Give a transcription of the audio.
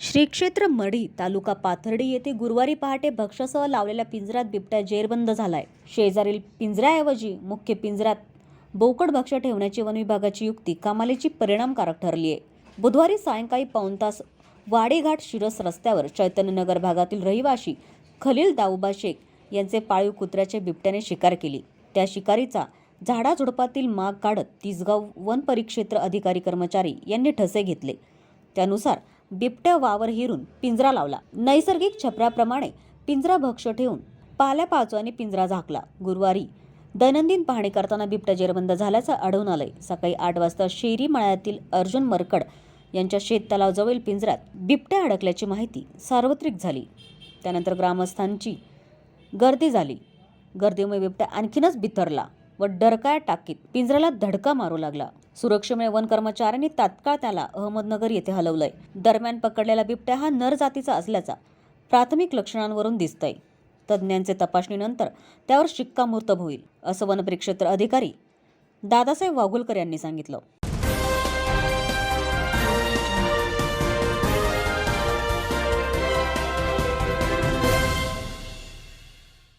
श्री क्षेत्र मढी तालुका पाथर्डी येथे गुरुवारी पहाटे भक्ष्यासह लावलेल्या पिंजऱ्यात बिबट्या जेरबंद झालाय. शेजारील पिंजऱ्याऐवजी मुख्य पिंजऱ्यात बोकड भक्ष्य ठेवण्याची वन विभागाची युक्ती कमालीची परिणामकारक ठरली आहे. बुधवारी सायंकाळी पाऊण तास वाडेघाट शिरस रस्त्यावर चैतन्यनगर भागातील रहिवाशी खलील दाऊबा शेख यांचे पाळीव कुत्र्याचे बिबट्याने शिकार केली. त्या शिकारीचा झाडाझुडपातील माग काढत तिसगाव वन परिक्षेत्र अधिकारी कर्मचारी यांनी ठसे घेतले. त्यानुसार बिबट्या वावर हिरून पिंजरा लावला. नैसर्गिक छपराप्रमाणे पिंजरा भक्ष ठेवून पाल्या पाचवाने पिंजरा झाकला. गुरुवारी दैनंदिन पाहणी करताना बिबट्या जेरबंद झाल्याचं आढळून आलंय. सकाळी आठ वाजता शेरी मळ्यातील अर्जुन मरकड यांच्या शेततलावजवळील पिंजऱ्यात बिबट्या अडकल्याची माहिती सार्वत्रिक झाली. त्यानंतर ग्रामस्थांची गर्दी झाली. गर्दीमुळे बिबट्या आणखीनच बिथरला. व डरकाया टाकीत पिंजऱ्याला धडका मारू लागला. सुरक्षेमुळे वन कर्मचाऱ्यांनी तात्काळ त्याला अहमदनगर येथे हलवलंय. दरम्यान पकडलेला बिबट्या हा नर जातीचा असल्याचा प्राथमिक लक्षणांवरून दिसतंय. तज्ज्ञांचे तपासणीनंतर त्यावर शिक्कामोर्तब होईल असं वनपरिक्षेत्र अधिकारी दादासाहेब वाघुलकर यांनी सांगितलं.